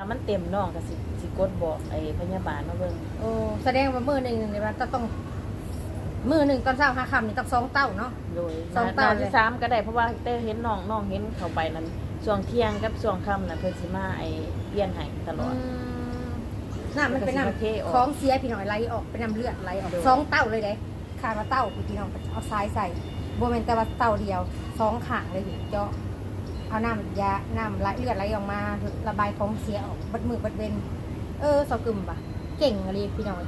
ถ้ามันเต็มน้องก็สิสิกดบอกไอ้พยาบาลมาเบิ่งโอ้แสดงว่ามือหนึ่งเนี่ยมันต้องมือหนึ่งตอนเช้าห้าคำนี่ต้องสองเต้าเนาะ โดยสองนาเต้านาเลย ที่สามก็ได้เพราะว่าเต้เห็นน้องน้องเห็นเข้าไปนั้นช่วงเที่ยงกับช่วงค่ำน่ะเพิ่นสิมาไอ้เปลี่ยนให้ตลอดอืมน้ำมันเป็นน้มันก็สิมาเทออกำของเสียพี่หน่อยไหลออกเป็นน้ำเลือดไหลออกโดยสองเต้าเลยเด้ขาดมาเต้าพี่น้องเอาซ้ายใส่โบเมนแต่ว่าเต้าเดียวสองขางเลยอยู่เจาะ เอาน้ำยาน้ำไหลเลือดไหลออกมา ระบายของเสียออกบัดมือบัดเวนเออสกึมปะเก่งอะไรพี่น้อย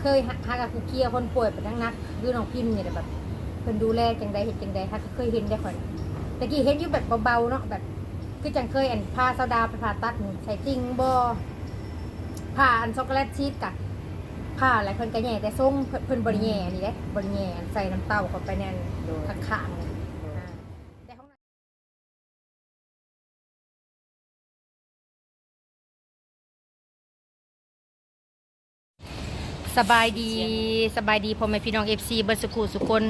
เคยหาหากับครูเคียคนป่วยเป็นนักนักๆคือน้องพิมพ์เนี่ยแบบเพิ่นดูแลจังใดเห็นจังใดฮักก็เคยเห็นได้คนตะกี้เห็นอยู่แบบเบาๆเนาะแบบคือจังเคยอันพาซาวดาวไปผ่าตัดนี่ใส่จริงบ่ผ่าอันช็อกโกแลตชีสกะผ่าอะไรเพิ่นก็แย่แต่ทรงเพิ่นเพิ่นบ่ได้แย่นี่เด้บ่ได้แย่อันใส่น้ำเต้าเข้าไปแน่นโดยข้างๆ สบายดีสบายดีพ่อแม่พี่น้อง FC เบิดสุขุสุคน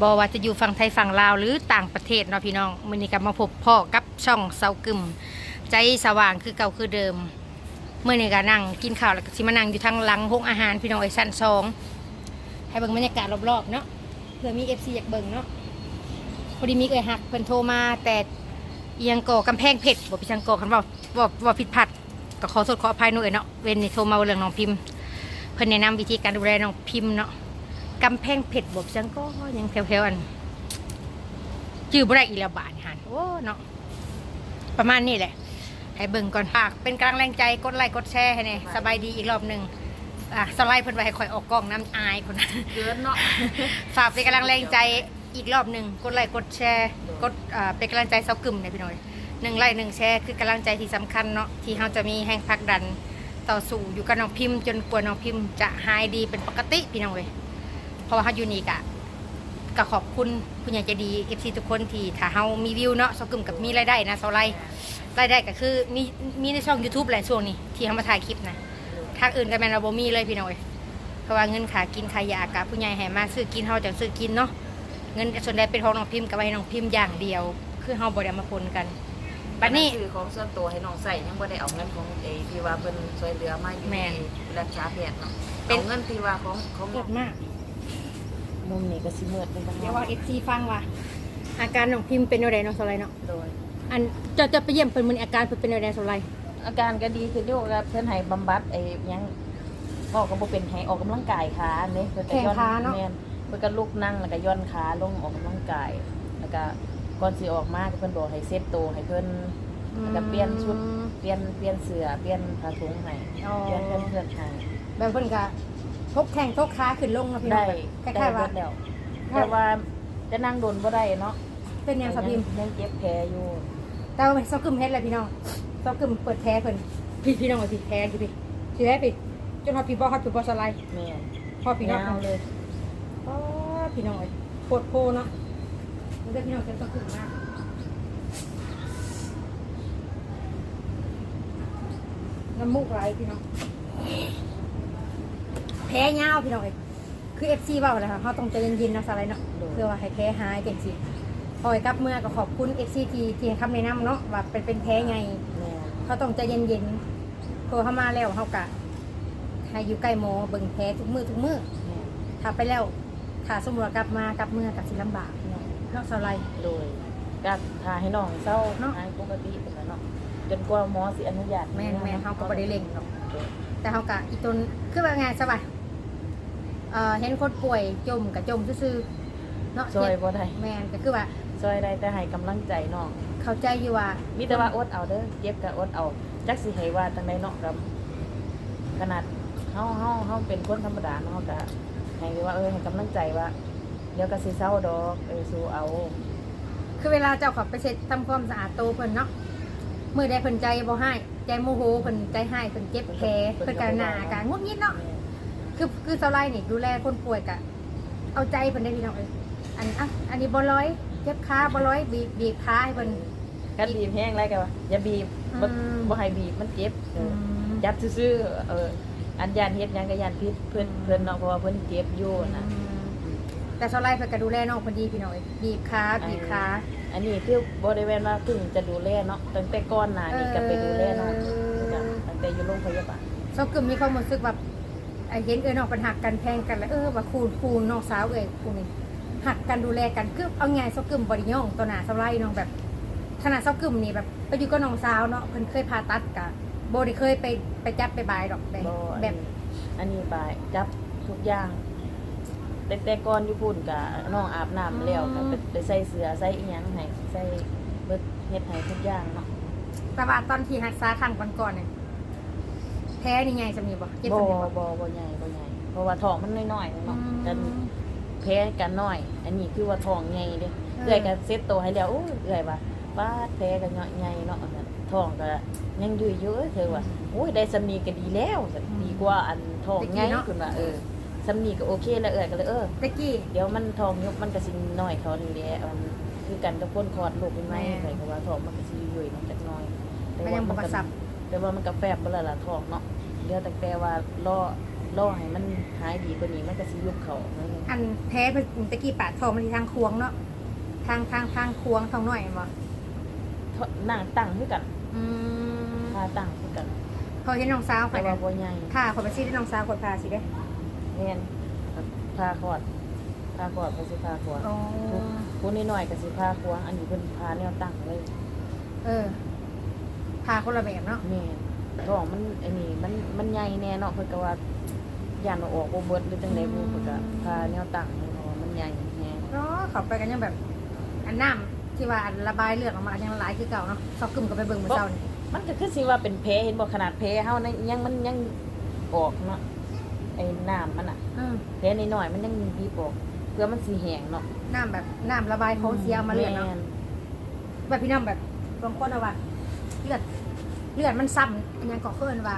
บ่ว่าจะอยู่ฝั่งไทยฝั่งลาวหรือต่างประเทศเนาะพี่น้องมื้อนี้ก็มาพบพ่อกับช่องเสากึมใจสว่างคือเก่าคือเดิมเมื่อนี้ก็นั่งกินข้าวแล้วก็สิมานั่งอยู่ทางหลังห้องอาหารพี่น้องไอ้สั้นสองให้เบิ่งบรรยากาศรอบๆเนาะเพื่อมี FC อยากเบิ่งเนาะพอดีมีเอ่ยหักเพิ่นโทรมาแต่เอียงก่อกำแพงเพชรบ่พี่ชังก่อคันว่าว่าว่าผิดพลาดก็ขอโทษขออภัยหน่อยเนาะเวนนี่โทรมาเรื่องน้องพิมพ์ พิ่นแนะนำวิธีการดูแลน้องพิมพ์เนาะกำแพงเพชรบ่พี่ชังก็ยังแถวๆอันจื้อบ่ได้อีกแล้วบาดนี่หันโอ้เนาะประมาณนี้แหละ ให้เบิ่งก่อนฝากเป็นกำลังแรงใจกดไลค์กดแชร์ให้แน่สบายดีอีกรอบหนึ่งอะสไลด์เพิ่นไว้ให้คอยออกกล้องน้ำอายคนนั้นเกินเนาะฝากเป็นกำลังแรงใจอีกรอบหนึ่งกดไลค์กดแชร์กดอ่าเป็นกำลังใจเซากึ่มเนี่ยพี่น้อยหนึ่งไลค์หนึ่งแชร์คือกำลังใจที่สำคัญเนาะที่เราจะมีแห่งผลักดัน ต่อสู้อยู่กับน้องพิมพ์ จนกว่าน้องพิมพ์จะหายดีเป็นปกติพี่น้องเว้ยเพราะว่าเขาอยู่นี่กะก็ขอบคุณผู้ใหญ่ใจดีเอฟซีทุกคนที่ถ้าเรามีวิวเนาะเซากึ่มกับมีรายได้นะเซาไลรายได้ก็คือมีมีในช่อง YouTube แหละช่วงนี้ที่เขามาถ่ายคลิปนะทางอื่นก็แมนเราบ่มีเลยพี่น้องเลยเพราะว่าเงินขากินขายากับผู้ใหญ่ให้มาซื้อกินเฮาจังซื้อกินเนาะเงินส่วนใดเป็นของน้องพิมพ์กับไว้น้องพิมพ์อย่างเดียว คือเฮาบ่ได้เอามาปนกัน บัดนี้ซื้อของส่วนตัวให้น้องใส่ยังบ่ได้เอาเงินของไอ้ที่ว่าเพิ่นช่วยเหลือมาอยู่แม่นในรักษาแพทย์เนาะเป็นเอาเงินที่ว่าของของเยอะมากมุมนี้ก็สิมืดเป็นทางเดี๋ยวว่า FC ฟังว่า อาการน้องพิมพ์เป็นจังไดเนาะสไลด์เนาะโดยอันจะจะไปเยี่ยมเพิ่นมื้อนี้อาการเพิ่นเป็นจังไดสไลด์อาการก็ดีขึ้นอยู่กับเพิ่นให้บำบัดไอ้หยังออกก็บ่เป็นให้ออกกำลังกายขาเด้เพิ่นก็ย่อนแม่นเพิ่นก็ลุกนั่งแล้วก็ย่อนขาลงออกกำลังกายแล้วก็ ก่อนสิออกมาก็เพิ่นบอกให้เซตโตวให้เพิ่นแล้วก็เปลี่ยนชุดเปลี่ยนเปลี่ยนเสื้อเปลี่ยนผ้าถุงให้อ๋อ เปลี่ยนเพื่อนเพื่อนให้แบบเพิ่นก็ทกแข้งทกขาขึ้นลงเนาะพี่น้อได้งคได้ล้ายๆเบิว่า ดแล้วแต่ว่าจะนั่งโดนบ่ได้เนาะเป็นแนวสะพิมพ์ยังเจ็บแผลอยู่แต่ว่าซอกกึมเฮ็ดอะไรพี่น้องซอกกึมเปิดแพ้เพิ่นพี่พี่น้องว่าพี่แพ้อยู่พี่สิได้พี่จนฮอดพี่บ่ฮอดพี่บ่สไลด์แม่นฮอดพี่น้องยาวเลย อ๋อพี่น้องเอ้ยโคตรโพเนาะ มันได้พี่น้องเต็มซอกกึมมากน้ำมูกไหลพี่น้องแพ้ยาวพี่น้องเอ้ยคือ FC เว้าเลยค่ะเฮาต้องใจเย็นๆนะสไลด์เนาะเพื่อว่าให้แพ้หายจังซี่พอยกลับเมื่อก็ขอบคุณ FC ที่ที่ให้คำแนะนำเนาะว่าเป็นเป็นแพ้ไงแม่นเขาต้องใจเย็นๆโทรเข้ามาแล้วเขากะให้อยู่ใกล้หมอเบิ่งแผลทุกมือทุกมือแม่นถ้าไปแล้วถ้าสมมติว่ากลับมากลับเมื่อกับสิลำบาก เนาะเนาะสไลด์โดยก็ทาให้น้องเศร้าเนาะ หายปกติเป็นแล้วเนาะจนกว่าหมอสิอนุญาตแม่นแม่นเขาก็บ่ได้เร่งหรอกโดยแต่เขากะอีตนคือว่าไงสบายเอ่อเห็นคนป่วยจมกับจมซื่อๆเนาะซอยบ่ได้แม่นก็คือว่าซอยได้แต่ให้กำลังใจน้องเข้าใจอยู่ว่ามีแต่ว่าอดเอาเด้อเจ็บก็อดเอาจักสิให้ว่าจังไดเนาะครับขนาดเฮาเฮาเฮาเป็นคนธรรมดาเนาะเฮาก็ให้ว่าเออให้กำลังใจว่า เดี๋ยวก็สิเศร้าดอกเออสู้เอาคือเวลาเจ้าเขับไปเช็ดทำความสะอาดโตวเพิ่นเนาะมือได้เพิ่นใจบ่ให้ใจโมโหเพิ่นใจให้เพิ่นเจ็บแผลเพิ่นกะหน้ากะงุดงิดเนาะคือคือสไลด์นี่ดูแลคนป่วยกะ เอาใจเพิ่นได้พี่น้องเอ้ยอันอะอันนี้บ่ร้อยเจ็บขาบ่ร้อยบีบบีบขาให้เพิ่น กันบีบแห้งไรกันวะอย่าบีบบ่อืม บ่ให้บีบมันเจ็บเออือมจับซื่อๆเอออันยานเฮ็ดหยังก็ยานพิษเพิ่นเพิ่นเนาะเพราะว่าเพิ่นเจ็บอยู่นะ แต่สไลด์เพิ่นก็ดูแลน้องเพิ่นดีพี่น้องเอ้ยบีบขาบีบขาอันนี้คือบริเวณว่าเพิ่งจะดูแลเนาะตั้งแต่ก่อนหน้านี้ก็ไปดูแลน้องโรงพยาบาลเซากึมมีความรู้สึกแบบไอ้เห็นเอ้ยน้องเป็นหักกันแพงกันแล้วเออว่าคูณคูณน้องสาวเอ้ยคูณนี่หักกันดูแลกันคือเอาไงเซากึมบริย่องตัวหน้าเซาไล่น้องแบบขนาดเซากึมนี่แบบไปอยู่กับน้องสาวเนาะเพิ่นเคยผ่าตัดกะบ่ได้เคยไปไปจับไปบายดอกแบบบ่แบบ อันนี้บายจับทุกอย่าง แต่แต่ก่อนอยู่พุ่นกะน้องอาบน้ำแล้วก็ไปไปใส่เสื้อใส่อีหยังให้ใส่เบิดเฮ็ดให้ทุกอย่างเนาะแต่ว่าตอนที่รักษาครั้งก่อนๆเนี่ยแพ้นี่ไงจะมีบ่เจ็บบ่จะมีบ่บ่บ่ใหญ่บ่ใหญ่เพราะว่าท้องมันน้อยๆเนาะกันแพ้กันน้อย อันนี้คือว่าท้องใหญ่เด้เอื้อยก็เซ็ตโตวให้แล้วโอ้ยเอื้อยว่าป้าดแพ้ก็ย่อยใหญ่เนาะอันนั้นท้องก็ยังอยู่อยู่เอ้ยเธอว่าโอ้ยได้สำนีก็ดีแล้วดีกว่าอันท้องใหญ่คุณว่าเออ สำนีก็โอเคแล้วเอื้อยก็เลยเออ ตะกี้ เดี๋ยวมันทองยกมันก็สิน้อยเขานี่แหละมันคือกันกับคนคลอดลูกเป็นไม้แม่ ใส่ก็ว่าทองมันก็สิยุ่ยๆมันจักหน้อยมันยังบ่กระสับแต่ว่ามันก็แฟบบ่ละล่ะทองเนาะเดี๋ยวแต่แต่ว่าล่อล่อให้มันหายดีกว่านี้มันก็สิยุบเขาหน่อยหนึงอันแพ้เป็นตะกี้ปาดทองมันที่ทางควงเนาะทางทางทางควงทางหน่อยบ่นั่งตั้งคือกันอืมพาตั้งคือกันพอเห็นน้องสาวข่แต่อยว่านะบ่ใหญ่ ค่ะขอยไปซีที่น้องสาวข่อยพาสิเด้ แม่นพาคลอดพาคลอดก็สิพาคลอดอ๋อผู้น้อยๆก็สิพาควงอันนี้เพิ่นพาแนวตั้งเลยเออพาคนละแบบเนาะแม่ท้องมันอันนี้มันมันใหญ่แน่เนาะเพิ่นก็ว่าย่านเอาออกบ่เบิดหรือจังได๋บ่เพิ่นก็พาแนวตั้งเพราะว่ามันใหญ่แฮงเนาะเขาไปกันยังแบบ อันน้ำที่ว่าอันระบายเลือดออกมายังหลายคือเก่าเนาะซอกกึ่มก็ไปเบิ่งมื้อเช้านี่มันก็คือสิว่าเป็นแผลเห็นบ่ขนาดแผลเฮานะยังมันยังออกเนาะไอ้น้ำมันน่ะอืมแผลน้อยๆมันยังบีบออกเพื่อมันสิแห้งเนาะน้ำแบบน้ำระบายของเสียออกมาเลือดเนาะแม่แบบพี่น้ำแบบบางคนเอาว่าเลือดเลือดมันซ้ำอันยังก็เคินว่า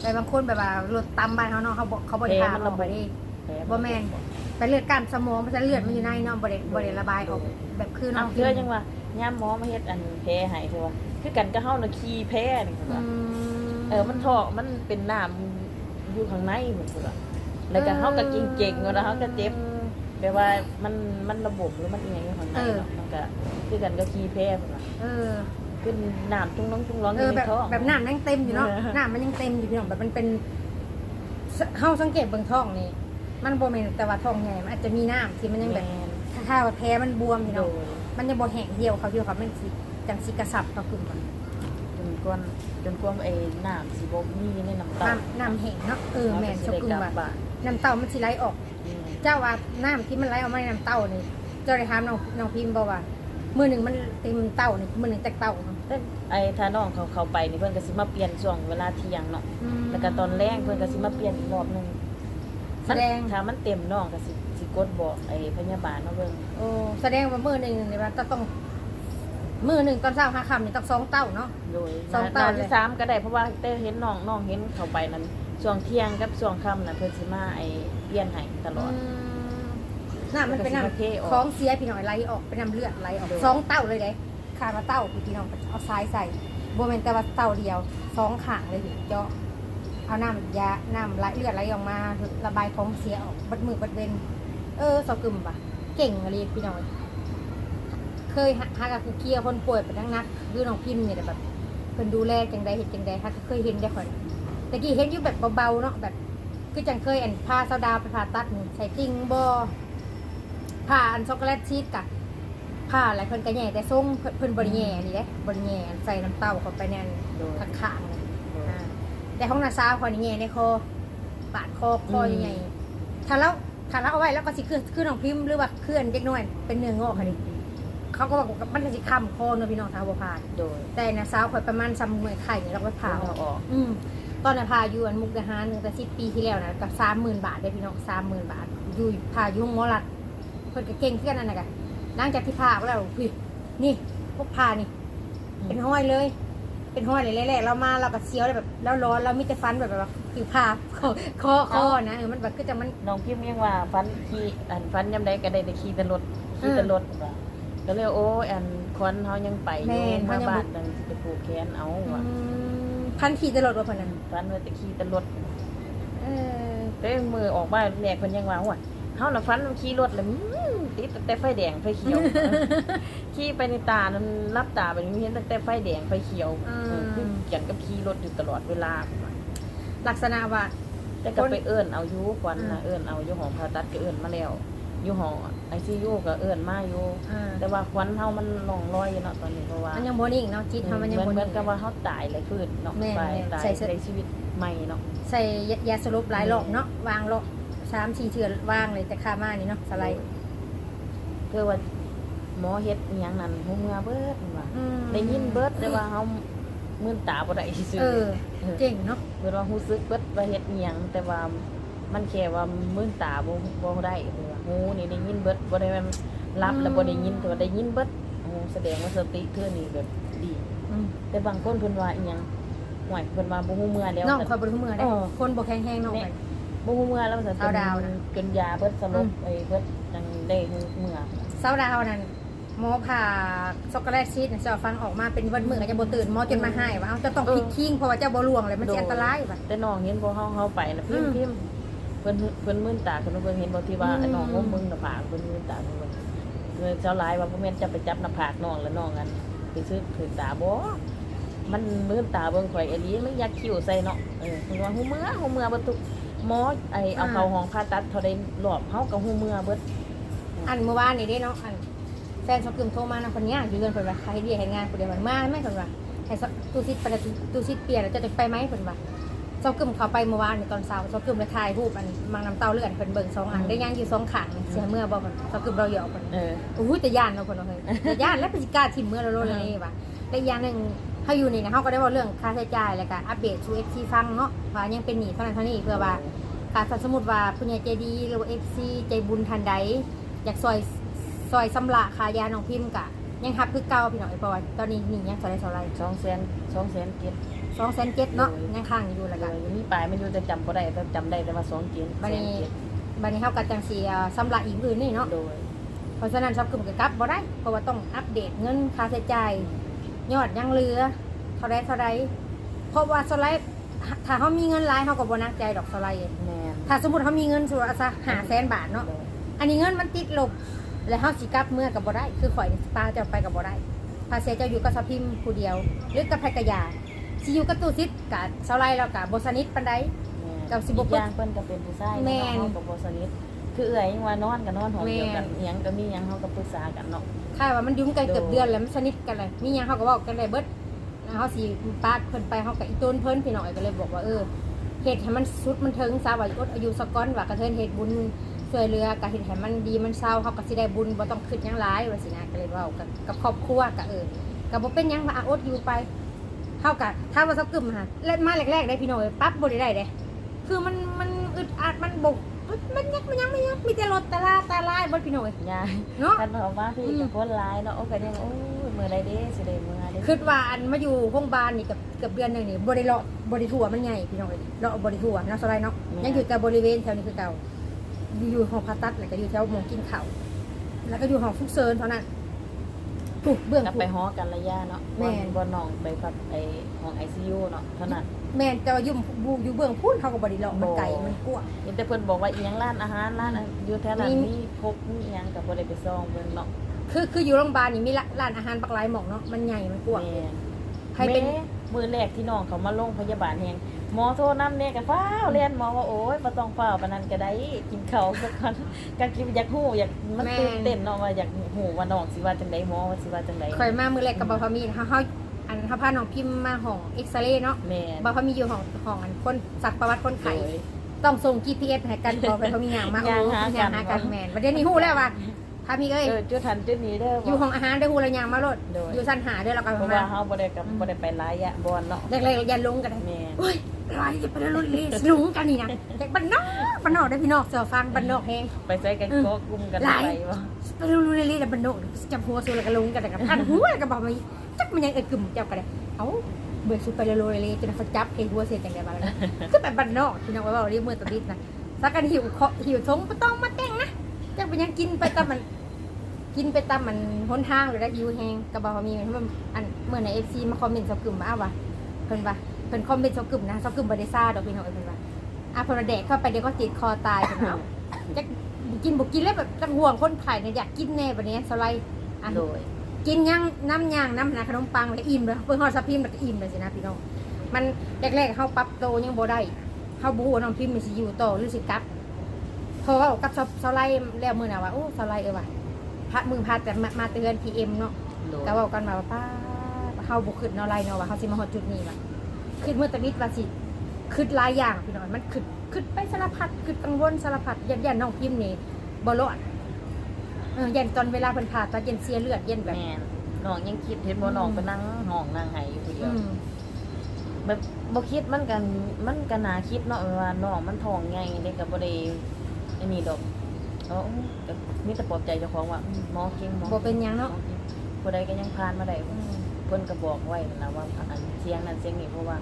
แต่บางคนแบบว่าลดตำบ้านเขาเนาะเขาบอกเขาบริพาออกไปดิแผลบ่แม่น ไปเลือดกล้ามสมองเพราะฉะนั้นเลือดมันอยู่ในเนาะบริบริระบายออกแบบคือเอาเนาะเพื่อจังว่าย่ามหมอมาเฮ็ดอันแผลให้เธอว่าคือกันก็เฮาน่ะขี้แพ้นี่คืออืว่ามเออมันทอกมันเป็นน้ำ อยู่ข้างในเหมือนคือว่าแล้วก็เฮาก็เก่งๆเนาะแล้วเฮาก็เจ็บ แปลว่ามันมันระบบหรือมันอีหยังอยู่ข้างในเนาะมันก็คือกันก็ขี้แพ้พุ่นว่าเออ ขึ้นน้ำจุงน้องจุงร้องเออแบบท้อง แบบน้ำยังเต็มอยู่เนาะเออ น้ำมันยังเต็มอยู่พี่น้องแบบมันเป็นเฮาสังเกตเบิ่งท้องนี่มันบ่แม่นแต่ว่าท้องใหญ่มันอาจจะมีน้ำที่มันยังแบบแม่นถ้าว่าแพ้มันบวมพี่โดน้อง ย มันยังบ่แห้งเดียวเขาเดียวเขามันสิจังสิกระสับเขาขึ้นก่อนจน กวนจนกวนไอ้น้ำสีบมีในน้ำเต้าน้ำน้ำแห้งเนาะเออแม่นชอบกึ่งกลัว่าบบ้านน้ำเต้ามันสิไหลออก อืมเจ้าว่าน้ำที่มันไหลออกมาในน้ำเต้านี่เจ้าได้ถามน้องน้องพิมพ์บอกว่ามือหนึ่งมันเต็มเต้านี่มือหนึ่งแตกเต้าเนาะแต่ไอ้ถ้าน้องเขาเขาไปนี่เพิ่นก็สิมาเปลี่ยนช่วงเวลาเที่ยงเนาะแล้วก็ตอนแรกเพิ่นก็สิมาเปลี่ยนอีกรอบหนึงแสดง มันถ้ามันเต็มน้องก็สิสิกดบอกไอ้พยาบาลมาเบิ่งโอ้แสดงว่ามือหนึ่งนี่ว่าต้อง มือหนึ่งตอนเช้าห้าคำนี่ต้องสองเต้าเนาะ โดยสองเต้าน่เลย ที่สามก็ได้เพราะว่าแต่เห็นน้องน้องเห็นเขาไปนั้นช่วงเที่ยงกับช่วงค่ำน่ะเพิ่นสิมาไอ้เปลี่ยนให้ตลอดมน้ำมันเป็นน้มันก็สิมาเทออกำของเสียพี่หน่อยไหลออกเป็นน้ำเลือดไหลออกโดยสองเต้าเลยเลยขาดมาเต้าพี่น้องเอาซ้ายใส่โบเมนแต่ว่าเต้าเดียวสองขางเลยพี่เจาะเอาน้ำยาน้ำไหลเลือดไหลออกมาระบายของเสียออกบัดมือบัดเวนเออสกึมปะเก่งอะไรพี่น้อง เคยหากับคือเกียร์คนป่วยไปทั้งนัก คือน้องพิมพ์เนี่ยแบบเพิ่นดูแลจังใดเห็นจังใดฮักก็เคยเห็นได้ค่อยตะกี้เห็นอยู่แบบเบาๆเนาะแบบคือจังเคยอันพาซาวดาวไปผ่าตัดนี่ใส่จริงบ่ผ่าอันช็อกโกแลตชีสกะผ่าอะไรเพิ่นก็แย่แต่ทรงเพิ่นเพิ่นบ่ได้แย่นี่เด้บ่ได้แย่อันใส่น้ำเต้าเข้าไปในอันโดยข้างๆนี่โดยอ่าแต่ของนาซาวคนนี้แย่ในคอปาดคอคออืมยังไงถ้าเราถ้าเราเอาไว้แล้วก็สิคือคือน้องพิมพ์หรือว่าเคลื่อนเด็กน้อยเป็นเนื้องอกค่ะดิ เขาก็บอกว่ามันก็สิค้ำคอเนาะพี่น้องทางบ่ผ่าน โดยแต่นาซาวข่อยประมาณซ้ำมือไข่นี่เราก็ผ่าออกออกอืมตอนนั้นพาอยู่อันมุกดาหารหนึ่งแต่สิบปีที่แล้วนะกับสามหมื่นบาทได้พี่น้องสามหมื่นบาท อยู่พาอยู่ห้องหมอรัดเพิ่นก็เก่งขึ้นกันนั่นน่ะกันหลังจากที่พาไปแล้วพี่นี่พวกพานี่ เป็นห้อยเลย เป็นห้อยเลยแรกๆเรามาเราก็เซียวเลยแบบแล้วร้อนเรามีแต่ฟันแบบแบบคือพาคอคอคอนะเออมันแบบก็จะมัน น้องพิมพ์ยังว่าฟันขี่อันฟันยำใดก็ได้แต่ขี่แตรถขี่แตรถว่า ก็เลยโอ้ยอันคอนเฮายังไปอยู่มาบ้านนั่นสิไปผูกแขนเอาอืว่ะมพันขี่ตลอดว่าเพิ่นนั้นฟันว่าแต่ขี่แตรถเออแต่มือออกมาแรกเพิ่นยังว่าว่าเฮาน่ะฟันมันขี่รถแล้วอื้อติดตั้งแต่ไฟแดงไฟเขียว ขี่ไปในตานั้นรับตาไปนี่เห็นตั้งแต่ไฟแดงไฟเขียวเออคือเกี่ยนกับขี่รถอยู่ตลอดเวลาลักษณะว่า แต่ก็คนไปเอิ้นเอาอยู่ควันอ่านะเอิ้นเอาอยู่ห้องผ่าตัดก็เอิ้นมาแล้ว อยู่ห้องไอซียูก็เอิ้นมาอยู่ อ่าแต่ว่าควันเฮามันล่องลอยอยู่เนาะตอนนี้เพราะว่ามันยังบ่นิ่งเนาะจิตเฮามันยังเหมืบ่อนเหมืนิ่อนงกับว่าเฮาตายเลยฟื้นเนาะแม่นตายแม่นตายใส่เสื้อ ในชีวิตใหม่เนาะใส่ยาสลบหลายรอบเนาะวางรอบสามสี่เทื่อวางเลยแต่ค่ามานี่เนาะสไลด์เพื่อว่าหมอเฮ็ดอิหยังนั่นหูเมื่อเบิดว่าอืมได้ยินเบิดแต่ว่าเฮามื่นตาบ่ได้ซื่อเออเจ๋งเนาะ เพิ่นว่าฮู้สึกเบิดว่าเฮ็ดอิหยังแต่ว่า มันแค่ว่ามื่นตาบ่บ่ได้เพิ่นว่าหูนี่ได้ยินเบิดบ่ได้ว่ารับแล้วบ่ได้ยินแต่ว่าได้ยินเบิดโอ้แสดงว่าสติเธอนี่แบบดีอืมแต่บางคนเพิ่นว่าอีหยังห่วยเพิ่นว่าบ่ฮู้เมื่อแล้วน้องคอยบ่รู้มือได้เออคนบ่แข็งแรงน้องเนี่ไปยบ่ฮู้เมื่อแล้วมันจะเอาดาวนะจนยาเบิดสลอืบมไอ้เบิดจังได้ฮู้เมื่อเซาดาวนั่นหมอผ่าช็อกโกแลตชีสน่ะเจ้าฟังออกมาเป็นวันมื้อก็จะบ่ตื่นหมอจนมาให้ว่าเอ้าจะต้องพลิกคิงเพราะว่าเจ้าบ่ล่วงเลยมันสิอันตรายว่ะแต่น้องเห็นพอเฮาเฮาไปนะพิมอืมพ์พิมพ์ เพิ่นเพิ่นมื่นตาเพิ่นเพิ่นเห็นบ่ที่ว่าอืมไอ้น้องงมมึงหน้าผากเพิ่นมื่นตาเพิ่นเพิ่นเพิ่นเจ้าหลายว่าบ่แม่นจะไปจับหน้าผากน้องแล้วน้องอันไปซื้อถือตาบ่มันมื่นตาเบิ่งข่อยอีหลีมันอยากคิ้วใส่เนาะเออเพิ่นว่าฮู้เมื่อฮู้เมื่อบ่ทุกหมอไอ้เอาเข้าห้องผ่าตัดเท่าใดรอบเฮาก็ฮู้เมื่อเบิดอันเมื่อวานนี่เด้เนาะอันแฟนชอบกึมโทรมานะคนเนี้ยอยู่เรือนเพิ่นว่าใครเรียกให้งานคนเดียวมันมาไหม่เพิ่นว่าให้สักตู้ซิดไปแล้วตู้ซิดเปลี่ยนแล้วจะจะไปไหมเพิ่นว่า ชอบกึมเขาไปเมื่อวานนี่ตอนเช้าชอบกึมเลยถ่ายรูปอันมังน้ำเต้าเลือดเพิ่นเบิ่งสองอันได้ย่างอยู่สองข้างเสียเมื่อบ่เพิ่นชอบกึมเราเหยาะเพิ่นเอออู้ยแต่ย่านเนาะเพิ่นว่าเฮ้ยแต่ย่านและพฤติการทิมเมื่อเราโลดเลยว่ะและอีกอย่างหนึงเฮาอยู่นี่นะเฮาก็ได้เว้าเรื่องค่าใช้จ่ายแล้วก็อัปเดตสู่ FC ฟังเนาะว่ายังเป็นหนี้เท่านั้นเท่านี้เพื่อว่าถ้าสมมติว่าผู้ใหญ่ใจดีหรือว่าเอฟซีใจบุญทันใดอยากซอยซอยสำละคายาน้องพิมพ์กะยังหับคือเก่าพี่น้องไอ้ปอยตอนนี้นี่ยังซอยได้เท่าไหร200,000 200,000เก็บ สองแสนเจ็ดเนาะยังค้างอยู่แล้วแล้กัวนมีปลายมันอยู่แต่จำบ่ได้แต่จำได้แต่ว่า2เก็บบัดนี้ บัดนี้เฮากับจังสีสำละอีกอื่นนี่เนาะโดยเพราะฉะนั้นชอบกึ่มกับกลับบ่ได้เพราะว่าต้องอัปเดตเงินค่าใช้จ่ายยอดยังเหลือเท่าไรเท่าไรเพราะว่าสไลด์ถ้าเขามีเงินหลายเขาก็บ่นักใจดอกสไลด์แม่นถ้าสมมติเขามีเงินสุรซะหาแสนบาทเนาะอันนี้เงินมันติดลบแล้วเฮาสิกลับเมื่อกับบ่ได้ คือข่อยนี่ป้าจะไปกับบ่ได้พาเสียเจ้าอยู่กับสะพิมพ์ผู้เดียว หรือกับไผกะยา สิอยู่กับตู้ซิดกับเซาไลแล้วกับบ่สนิทปานใด กับสิบ่อีกอย่างเพิ่นก็เป็นผู้ชายแม่เนาะนเฮาก็บ่สนิทคือเอื้อยยังว่านอนก็นอนห้องเดียวกันแม่น อิหยังก็มีหยังเฮาก็ปรึกษากันเนาะ ค่าว่ามันยุ่งกันเกือบโดยเดือนแล้วมันสนิทกันเลยมีหยังเฮาก็เว้ากันได้เบิดแล้วเฮาสิปาดเพิ่นไปเฮาก็อีต้นเพิ่นพี่น้องก็เลยบอกว่าเออเฮ็ดให้มันสุดมันถึงซะว่าอดอายุสะก้อนว่ากระเทินเฮ็ดบุญช่วยเหลือก็เฮ็ดให้มันดีมันเศร้าเฮาก็สิได้บุญบ่ต้องคิดหยังหลายว่าสินะก็เลยเว้ากับกับครอบครัวก็เออก็บ่เป็นหยังว่าอะอดอยู่ไป เท่ากับถ้าว่าสักกึมค่ะเล่นมาแรกๆได้พี่น้อยปั๊บบริได้เด้คือมันมันอึดอัดมันบกมันยักมันยังไม่ยักมีแต่รถตาลาตาลายบนพี่น้อยยายเนาะท่านบอกว่าพี่อืมกับคนร้ายเนาะโอ้ก็ยังโอ้ยมื้อใดเด้สิได้มื้อใดคิดว่าอันมาอยู่ห้องบานนี่กับเกือบเดือนหนึ่งนี่บริเลาะบริทั่วมันใหญ่พี่น้อยเลาะบริทั่วเนาะสไลด์เนาะยังอยู่แต่บริเวณแถวนี้คือเก่าอยู่ห้องผ่าตัดแล้วก็อยู่แถวหมองกินข้าวแล้วก็อยู่ห้องฟุกเซินเท่านั้น ถูกเบื้องกลับถูไปกฮ้อกันระยะเนาะแม่น บ่น้องไปพักไอ้ห้อง ICU เนาะเท่านั้น แม่นแต่ว่าอยู่บูอยู่เบื้องพูนเขาก็บริเลาะมันไก่มันกว้าง เห็นแต่เพิ่นบอกว่าอีหยังร้านอาหารร้านอะอยู่แถวนั้นมี มีพบมีอิหยังก็บ่ได้ไปซ่องเพิ่นเนาะคือคืออยู่โรงพยาบาลนี่มีร้านร้านอาหารปักหลายหม่องเนาะมันใหญ่มันกว้างแม่น ใครเป็น แม่มื้อแรกที่น้องเขามาโรงพยาบาลแฮง หมอโทรนำแน่ก็ฟ้าวเรียนหมอว่าโอ้ยบ่ต้องฟ้าวปานนั้นก็ได้กินข้าวสักก่อนก็คิดอยากฮู้อยากมันแม่นตื่นเต้นเนาะว่าอยากฮู้ว่าน้องสิว่าจังไดหมอว่าสิว่าจังไดข่อยมามือแรกกับบาพามีนะเฮาเฮาอันเฮาพาน้องพิมพ์มาห้องเอ็กซเรย์เนาะแม่นบาพามีอยู่ห้องห้องอันคนสักประวัติคนไข้ โดย ต้องส่ง GPS ให้กันพอไปเขามีหยังมาย่างหากันย่างหากันแม่นประเด็นนี้ฮู้แล้วว่าพามีเอ้ยเออจุดทันจุดนี้เด้อออยู่ห้องอาหารได้ฮู้แล้วย่างมาโลดโดย อยู่สั้นหาเด้อแล้วก็เพราะมาว่าเฮาบ่ได้กับบ่ได้ไปหลายยะบอนเนาะแรกๆอย่าลงกันได้แม่โอ้ย ไรจะไปลุยเลยลุงกันนี่นะจากบ้านนอกบ้านนอกได้พี่นองเสือฟังบ้านนอกแฮงไปใส่กันอืมก็กลุ่มกันหลาไปบ่ไปเร็วๆเลยๆแต่บ้านนอกจับหัวสูแล้วก็ลงกันแต่กับพันหัวแล้วก็บอกมาจักมันยังเอ็ดกึ่มเจ้ากันเลยเอ้าเบิกสุดไปเร็วๆเลยจนเขาจับเองหัวเสียจังไดบ้านะก็แบบบ้านนอกพี่น้องไว้ว่าเรียกมือตัวดิดนะสักกันหิวเคาะหิวทงไม่ต้องมาแต่งนะจักมันยังกินไปตามมันกินไปตามมันหนทางเลยนะหิวแฮงกระบอกมีมันมันอันเมื่อในเอฟซีมาคอมเมนต์สกึมมาว่าเพิ่นว่า พิ่นคอมเมนต์สกึมนะสกึมบริซ่าดอกพี่น้องเอ้ยเพิ่นว่าอะเพิ่นว่าแดกเข้าไปเดี๋ยวก็ติดคอตายเพิ่นว่าจะกินบุกินแล้วแบบจังห่วงคนไข่เนี่ยอยากกินแน่แบบนี้สไลด์อะโดยกินย่างน้ำย่างน้ำนะขนมปังแล้วอิ่มเลยเพิ่งฮอดสะพิมแล้วก็อิ่มเลยสินะพี่น้องมันแรกๆเขาปรับโตวยังบ่ได้เฮาบ่ฮู้ว่าน้องพิมพ์นี่สิอยู่ต่อหรือสิกลับเพราะว่ากับเซาเซาไล่แล้วมื้อน่ะว่าโอ้เซาไล่เอ้ยว่าพระมือพาแต่มามาเตือน PM เนาะโดยก็เว้ากันว่าป้าเฮาบ่คิดเนาะไล่เนาะว่าเฮาสิมาฮอดจุดนี้ว่ะ คิดมื้อตะมิดว่าสิคิดหลายอย่างพี่น้องมันคิดคิดไปสารพัดคิดกังวลสารพัดยันยันน้องพิมพ์นี่บ่รอดเออยันตอนเวลาเพิ่นผ่าตัดยันเสียเลือดยันแบบ แม่นน้องยังคิดเห็นบ่น้องไปนั่งห้องนั่งไห้อยู่ผู้เดียวอืมแบบบ่คิดมันกันมันก็น่าคิดเนาะว่าน้องมันท้องใหญ่เด็กก็บ่ได้อันนี้ดอกเอ๋อก็มีแต่ปลอบใจเจ้าของว่าอืมหมอเก่งหมอบ่เป็นหยังเนาะ ผู้ใดก็ยังผ่านมาได้อืมเพิ่นก็บอกไว้นะว่าอันเสียงนั้นเสียงนี้เพราะว่า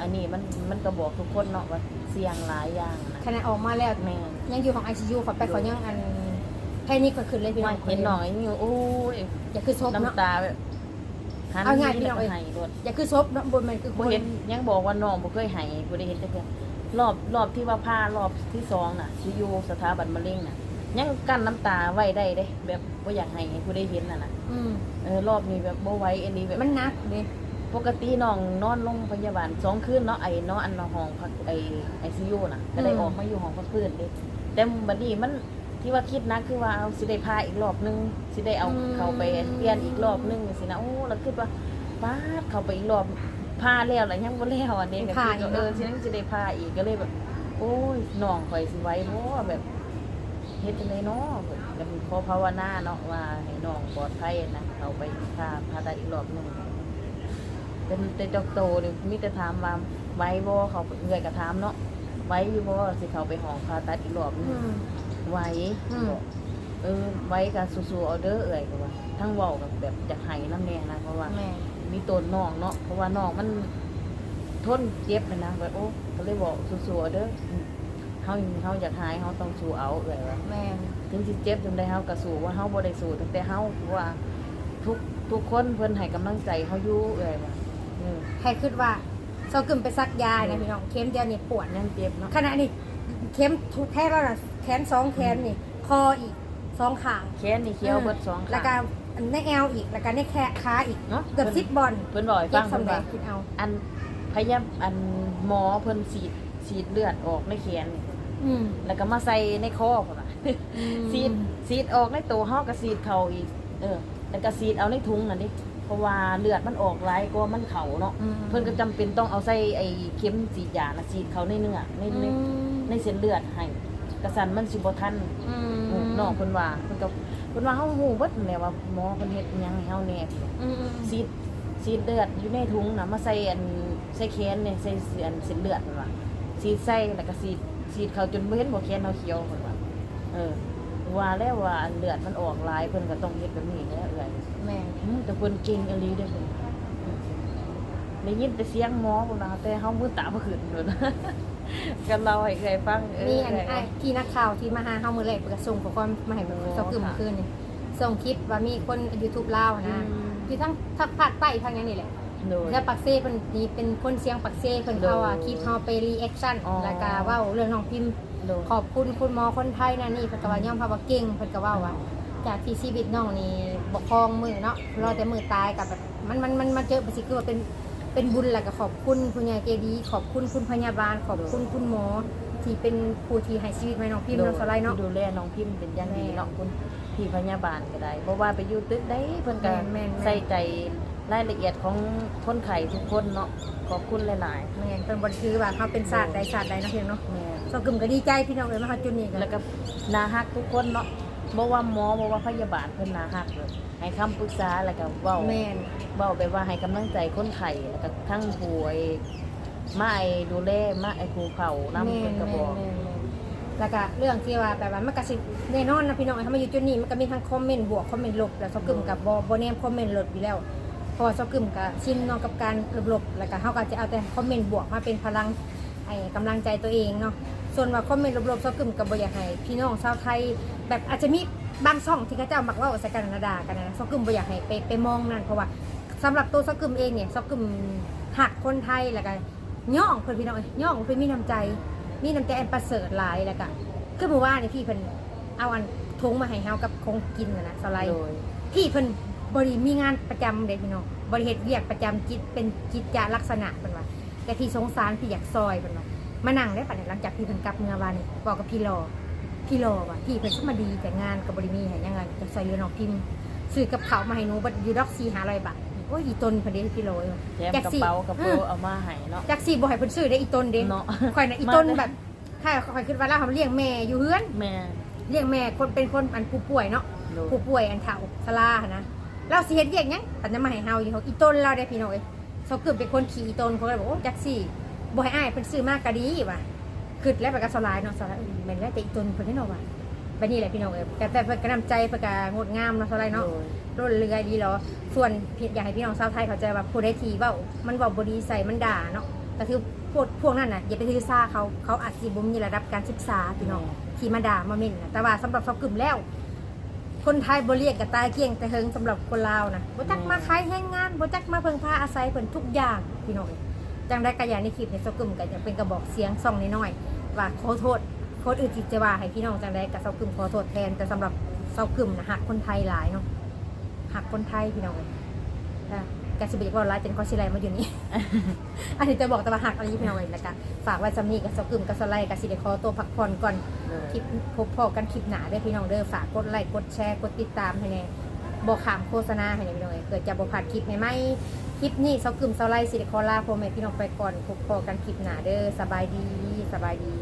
อันนี้มันมันก็บอกทุกคนเนาะว่าเสียงหลายอย่างนะขณะออกมาแล้วแม่นยังอยู่ของ ICU ขอไปขอยังอันแค่นี้ก็ขึ้นเลยพี่น้ว่าองเห็นน้องไอ้นี่โอ้ยอย่าคือซบเนาะ น้ำตาแบบหันเอาง่ายพี่น้องเอ้ย ให้รถอย่าคือซบเนาะบนมันคือบ่เห็นยังบอกว่าน้องบ่เคยให้บ่ได้เห็นจักเทื่อรอบรอบที่ว่าพารอบที่สองน่ะที่อยู่สถาบันมะเร็งน่ะ ยังกั้นน้ำตาไว้ได้เด้ แบบบ่อยากให้ผู้ใดเห็นน่ะนะอืมเออรอบนี้แบบบ่ไหวอันนี้แบบมันหนักเด้ปกติน้องนอนโรงพยาบาลสองคืนเนาะไอ้เนาะอันเนาะห้องพักไอ้ไอซียูน่ะก็ได้ออกมาอยู่ห้องพักพื้นเด้แต่บัดนี้มันที่ว่าคิดนะคือว่าเอาสิได้พาอีกรอบนึงสิได้เอาเข้าไปเปลี่ยนอีกรอบนึงสินะโอ้แล้วคิดว่าป้าดเข้าไปอีกรอบพาแล้วแล้วยังบ่แล้วอันนี้ก็คือเออสิยังสิได้พาอีกก็เลยแบบโอ้ยน้องข่อยสิไหว้บ่แบบ เฮ็ดจังไดเนาะแบบขอภาวนาเนาะว่าให้น้องปลอดภัยนะเข้าไปพาพาตัดอีกรอบนึงเป็นแต่ดอกโตนี่มีแต่ถามว่าไว้บ่เขาเอื้อยก็ถามเนาะไว้อยู่บ่สิเขาไปห้องผ่าตัดอีกรอบนึอืงมไว้อืมเออไว้ก็สู้ๆเอาเด้อเอื้อยก็ว่าทั้งเว้ากับแบบอยากให้นำแน่นะเพราะว่า แม่มีตัวน้องเนาะเพราะว่าน้องมันทนเจ็บนะนะแบบโอ้ก็เลยบอกสู้ๆเอาเด้ออืม เฮาเฮาอยากหายเฮาต้องสู้เอาเอื้อยว่าแม่ถึงสิเจ็บจังไดเฮาก็สู้ว่าเฮาบ่ได้สู้ตั้งแต่เฮาเพราะว่าทุกทุกคนเพิ่นให้กำลังใจเฮาอยู่เอื้อยว่าเออใครคิดว่าเซากึมไปซักยานะพี่น้องเข็มเดียวนี่ปวดยังเจ็บเนาะขณะนี้เข็มทุกแค่แล้วน่ะแขนสองแขนนี่คออีกสองข้าง แขนนี่เขียวเบิดสองแล้วข้าก็งในแอลอีก แล้วก็ในแขนขาอีกเนาะ เกือบสิบบอลเพิ่นบอกให้เจ็ฟับงสำเพิ่นแดว่างคิดเอา อันพยายามอันหมอเพิ่นฉีด ฉีดเลือดออกในแขนนี่อืม แล้วก็มาใส่ในคอเพิ่นว่าฉีดฉีดออกในตัวเฮาก็ฉีดเข้าอีก เออแล้วก็ฉีดเอาในถุงนั่นดิเพราะว่าเลือดมันออกหลายกว่ามันเข้าเนาะอืม เพิ่นก็จำเป็นต้องเอาใส่ไอ้เข็มฉีดยาน่ะฉีดเข้าในเนื้อในในในเส้นเลือดให้กระสันมันสิบ่ทันอืมน้องเพิ่นว่าเพิ่นก็เพิ่นว่าเฮาฮู้เบิดนั่นแหละว่าหมอเพิ่นเฮ็ดหยังให้เฮาแหน่อืมอืมซีดซีดเลือดอยู่ในถุงนะมาใส่อันใส่แขนเนี่ยใส่เสียนเส้นเลือดมันว่า ซีดใส่แล้วก็ซีดซีดเขาจนบ่เห็นบ่แขนเขาเขียวเพิ่นว่าเออว่าแล้วว่าอันเลือดมันออกหลายเพิ่นก็ต้องเฮ็ดแบบนี้แหล้วเอื้อยแม่อืมแต่เพิ่นเก่งอีหลีเด้อเพิ่นได้ยินแต่เสียงหมอพุ่นน่ะแต่เฮามือตาบ่ขึ้นเพิ่นก็เล่าให้เอื้อยฟังเออมีอันเอื้อยไอ้ที่นักข่าวที่มาหาเฮามื้อแรกเพิ่นก็ส่งข้อความมาให้เบิ่งโอ้เซากึมค่ะคืนนี่ส่งคลิปว่ามีคน YouTube ลาวอืนะมอยู่ทั้งทั้งภาคใต้ทางนั้นนี่แหละ โดย แล้วปักเซ่เพิ่นนี่เป็นคนเสียงปักเซ่เพิ่นเข้าอะโดยคลิปเฮาไปรีแอคชั่นอ๋อ แล้วก็เว้าเรื่องน้องพิมพ์ โดย ขอบคุณคุณหมอคนไทยนะนี่เพิ่นก็ว่ายอมรับว่าเก่งเพิ่นก็เว้าว่าจากที่ชีวิตน้องนี่บ่คลองมือเนาะรอแต่มือตายกับแบบมันมันมันมาเจอไปสิคือว่าเป็นเป็นบุญแหละก็ขอบคุณผู้ใหญ่ใจดี ขอบคุณคุณพยาบาล ขอบคุณคุณหมอที่เป็นผู้ที่ให้ชีวิตแม่น้องพิมพ์น้องสไลด์เนาะที่ดูแลน้องพิมพ์เป็นอย่างดีแม่เนาะคุณ พี่พยาบาลก็ได้เพราะว่าไปอยู่ตึกได้เพิ่นก็แม่นแม่นแม่นใส่ใจรายละเอียดของคนไข้ทุกคนเนาะขอบคุณหลายแม่นเป็นบ่ถือว่าเขาเป็นศาสตร์ใดศาสตร์ใดเนาะเพียงเนาะๆแม่สกึมก็ดีใจพี่น้องเอ้ยมาฮอดจุดนี้กันแล้วก็นาฮักทุกคนเนาะบ่ว่าหมอบ่ว่าพยาบาลเพิ่นนาฮักเลยให้คำปรึกษาแล้วก็เว้าแม่นเว้าแบบว่าให้กำลังใจคนไข้แล้วก็ทั้งผู้ไอ้มาไอ้ดูแลมาไอ้ครูเขานำแม่เพิ่นนก็บอกแม่น แล้วก็เรื่องที่ว่าแบบว่ามันก็สิแน่นอนนะพี่น้องเอ้ยถ้ามาอยู่จุดนี้มันก็มีทั้งคอมเมนต์บวกคอมเมนต์ลบแล้วสกึมกับบ่บ่แนมคอมเมนต์ลบอยู่แล้วเพอสกึมกับชินเนาะกับการลบๆแล้วก็เฮาก็จะเอาแต่คอมเมนต์บวกมาเป็นพลังไอ้กำลังใจตัวเองเนาะส่วนว่าคอมเมนต์ลบๆสกึมกับบอยากให้พี่น้องชาวไทย แบบอาจจะมีบางช่องที่เขาเจ้ามักว่าใส่กันนาดากันนะสกึมบอยากให้ไปไปมองนั่นเพราะว่าสำหรับตัวสกึมเองเนี่ยสกึมหักคนไทยแล้วก็ย่องเพิ่นพี่น้องเอ้ย่องเพิ่อนมีน้ำใจ มีน้ำใจอันประเสริฐหลายแล้วก็คือเมื่อวานนี่พี่เพิ่นเอาอันทงมาให้เฮากับคงกินน่ะนะสไลด์โดยพี่เพิ่นบริมีงานประจำเด้พี่น้องบริเหตุเวียกประจำจิตเป็นจิตจาลักษณะเพิ่นว่าแต่พี่สงสารพี่อยากซอยเพิ่นว่ามานั่งได้ปะเนี่ยหลังจากพี่เพิ่นกลับเมื่อวานนี่บอกกับพี่รอพี่รอว่ะพี่เพิ่นสมาดีแต่งานกับบริมีให้ยังไงจะใส่เรือน้องพิมพ์ซื้อกับเขาวมาให้หนูบัดอยูดอกซีหาร้อยบาทโอ้ยอีตนเพอดีพี่รอแถมกระเป๋ากระเป๋าเอามาให้เนาะจากสี่บ่ให้เพิ่นซื้อได้อีตนเด้เนาะข่อยน่ะอีตนแบบถ้าข่อยคิดว่าเราทำเลี้ยงแม่อยู่เฮือนแม่เลี้ยงแม่คนเป็นคนอันผู้ป่วยเนาะโดยผู้ป่วยอันเฒ่าชราหั้นนะเราสิเฮ็ดเวียกหยังปัญญามาให้เฮาอยู่เฮาอีต้นเราได้พี่น้องเอ้ยเขาเกือบเป็นคนขี่อีต้นเขาก็เลยบอกโอ้จักสี่บ่ให้อ้ายเพิ่นซื้อมากก็ดีว่ะคิดแล้วไปก็สลายเนาะสลายแม่นแล้วแต่อีต้นเพิ่นได้เนาะว่ะไปนี่แหละพี่น้องเอ้ยแต่แต่เพิ่นก็นำใจเพิ่นก็งดงามเนาะสลายเนาะโดย ร่นเรือดีเหรอ ส่วนพี่อยากให้พี่น้องชาวไทยเข้าใจว่าผู้ใดทีเว่ามันเว่าบดีใส่มันด่าเนาะแต่คือพวกพวกนั้นน่ะอย่าไปถือซาเขาเขาอาจสิบ่มีระดับการศึกษาพี่น้องที่มาด่ามาเม่นน่ะแต่ว่าสำหรับเขากลุ่มแล้ว คนไทยบ่เรียกกับตายเกี้ยงแต่เฮิงสำหรับคนลาวนะบ่จักมาขายแรงงานบ่จักมาเพิ่งพาอาศัยเพิ่นทุกอย่างพี่น้องจังได้กระยาในคลิปในสกึมก็จะเป็นกระบอกเสียงส่องน้อยๆว่าขอโทษคนอื่นที่จะว่าให้พี่น้องจังได้กับเซากึมขอโทษแทนแต่สำหรับเซากึมนะฮักคนไทยหลายเนาะ หักคนไทยพี่น้องเลยอะกาสิบเอกว่าร้ายจนคอสิไลมาอยู่นี่ อันนี้จะบอกแต่ว่าหักอะไรพี่น้องเลยนะคะฝากไว้จำนี้กับสกุมกับสไลด์กับสิเดคอตัวพักผ่อนก่อนโดยคลิปพบพอกันคลิปหนาเด้อพี่น้องเด้อฝากกดไลค์กดแชร์กดติดตามให้แน่บอกขามโฆษณาให้แน่พี่น้องเอ้ยเกิดจะบอกผ่านคลิปใหม่ๆคลิปนี้สกุมสไลด์สิเดคอลาโพรเมทพี่น้องไปก่อนพบพอกันคลิปหนาเด้อสบายดีสบายดี